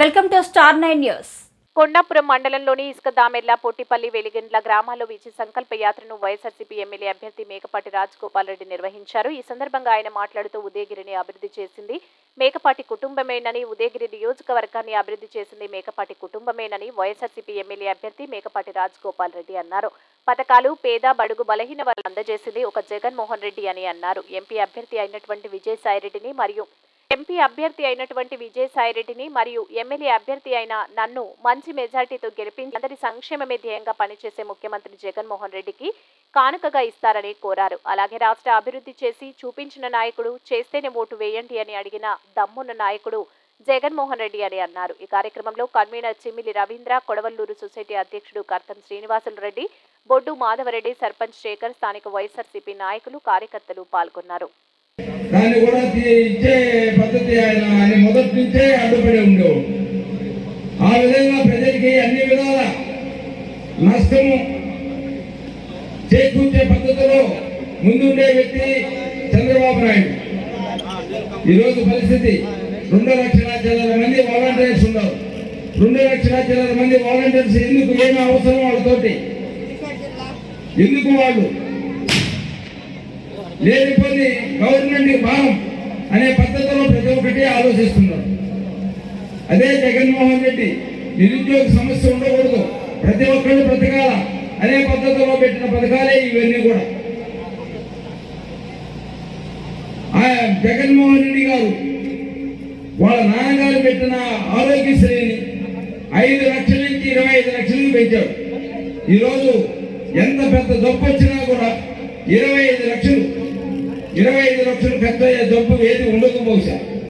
Welcome to star nine news. Kondapuram మండలంలోని ఇసుక దామెర్ల పొట్టిపల్లి వెలిగండ్ల గ్రామాల్లో విజయ సంకల్ప యాత్రను వైఎస్ఆర్సీపీ ఎమ్మెల్యే అభ్యర్థి మేకపాటి రాజగోపాల్ రెడ్డి నిర్వహించారు. ఈ సందర్భంగా ఆయన మాట్లాడుతూ ఉదయగిరిని అభివృద్ధి చేసింది మేకపాటి కుటుంబమేనని ఉదయగిరి నియోజకవర్గాన్ని అభివృద్ధి చేసింది మేకపాటి కుటుంబమేనని వైఎస్ఆర్సీపీ ఎమ్మెల్యే అభ్యర్థి మేకపాటి రాజగోపాల్ రెడ్డి అన్నారు. పథకాలు పేద బడుగు బలహీన వాళ్ళు అందజేసింది ఒక జగన్మోహన్ రెడ్డి అని అన్నారు. ఎంపీ అభ్యర్థి అయినటువంటి విజయసాయిరెడ్డిని మరియు ఎంపీ అభ్యర్థి అయినటువంటి విజయసాయిరెడ్డిని మరియు ఎమ్మెల్యే అభ్యర్థి అయిన నన్ను మంచి మెజార్టీతో గెలిపించి అందరి సంక్షేమమే ధ్యేయంగా పనిచేసే ముఖ్యమంత్రి జగన్మోహన్ రెడ్డికి కానుకగా ఇస్తారని కోరారు. అలాగే రాష్ట్ర అభివృద్ధి చేసి చూపించిన నాయకుడు చేస్తేనే ఓటు వేయండి అని అడిగిన దమ్మున్న నాయకుడు జగన్మోహన్ రెడ్డి అని అన్నారు. ఈ కార్యక్రమంలో కన్వీనర్ చిమ్మిలి రవీంద్ర కొడవల్లూరు సొసైటీ అధ్యక్షుడు కర్తం శ్రీనివాసులు రెడ్డి బొడ్డు మాధవరెడ్డి సర్పంచ్ శేఖర్ స్థానిక వైఎస్ఆర్సీపీ నాయకులు కార్యకర్తలు పాల్గొన్నారు. దాన్ని కూడా తీ- ఇచ్చే పద్ధతి ఆయన. ఆయన మొదటి నుంచే అడ్డుపడి ఉండేవాడు ఆ విధంగా ప్రజలకి అన్ని విధాల నష్టము చేకూర్చే పద్ధతిలో ముందుండే వ్యక్తి చంద్రబాబు నాయుడు. ఈరోజు పరిస్థితి రెండు లక్షల చిల్లర మంది వాలంటీర్స్ ఉన్నారు. రెండు లక్షల చిల్లర మంది వాలంటీర్స్ ఎందుకు ఏమి అవసరం వాళ్ళతోటి? ఎందుకు వాళ్ళు? లేని పని గవర్నమెంట్ భావం అనే పద్ధతిలో ప్రతి ఒక్కటి ఆలోచిస్తున్నారు. అదే జగన్మోహన్ రెడ్డి నిరుద్యోగ సమస్య ఉండకూడదు. ప్రతి ఒక్కళ్ళు బ్రతకాల అనే పద్ధతిలో పెట్టిన పథకాలే ఇవన్నీ కూడా. ఆ జగన్మోహన్ రెడ్డి గారు వాళ్ళ నాన్నగారు పెట్టిన ఆరోగ్యశ్రీని ఐదు లక్షల నుంచి ఇరవై ఐదు లక్షలకు పెంచారు. ఈరోజు ఎంత పెద్ద దొప్పొచ్చినా కూడా ఇరవై ఐదు లక్షలు ఇరవై ఐదు లక్షలు పెద్ద జబ్బు ఏది ఉండదు బహుశా.